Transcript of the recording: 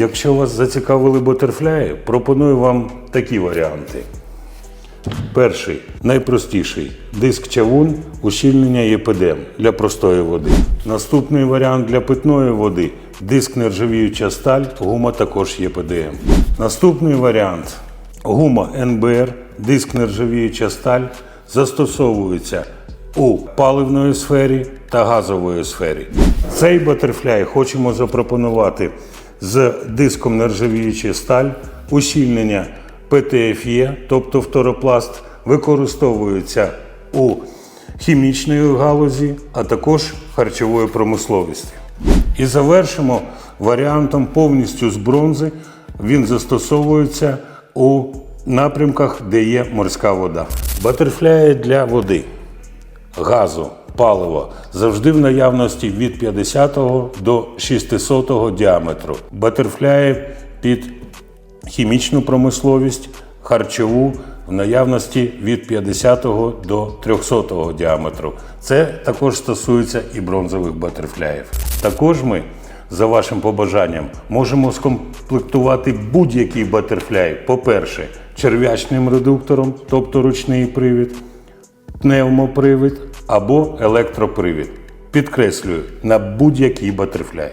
Якщо вас зацікавили бутерфляї, пропоную вам такі варіанти. Перший найпростіший диск чавун ущільнення ЄПДМ для простої води. Наступний варіант для питної води диск нержавіюча сталь, гума також ЄПДМ. Наступний варіант гума НБР, диск нержавіюча сталь застосовується у паливної сфері та газової сфері. Цей батерфляй хочемо запропонувати з диском нержавіюча сталь, ущільнення ПТФЄ, тобто фторопласт, використовується у хімічної галузі, а також харчової промисловості. І завершимо варіантом повністю з бронзи. Він застосовується у напрямках, де є морська вода. Батерфляї для води, газу, палива завжди в наявності від 50 до 600 діаметру. Батерфляї під хімічну промисловість, харчову в наявності від 50 до 300 діаметру. Це також стосується і бронзових батерфляїв. Також ми, за вашим побажанням, можемо скомплектувати будь-який батерфляй, по-перше, черв'ячним редуктором, тобто ручний привід, пневмопривід або електропривід. Підкреслюю, на будь-який батерфляй.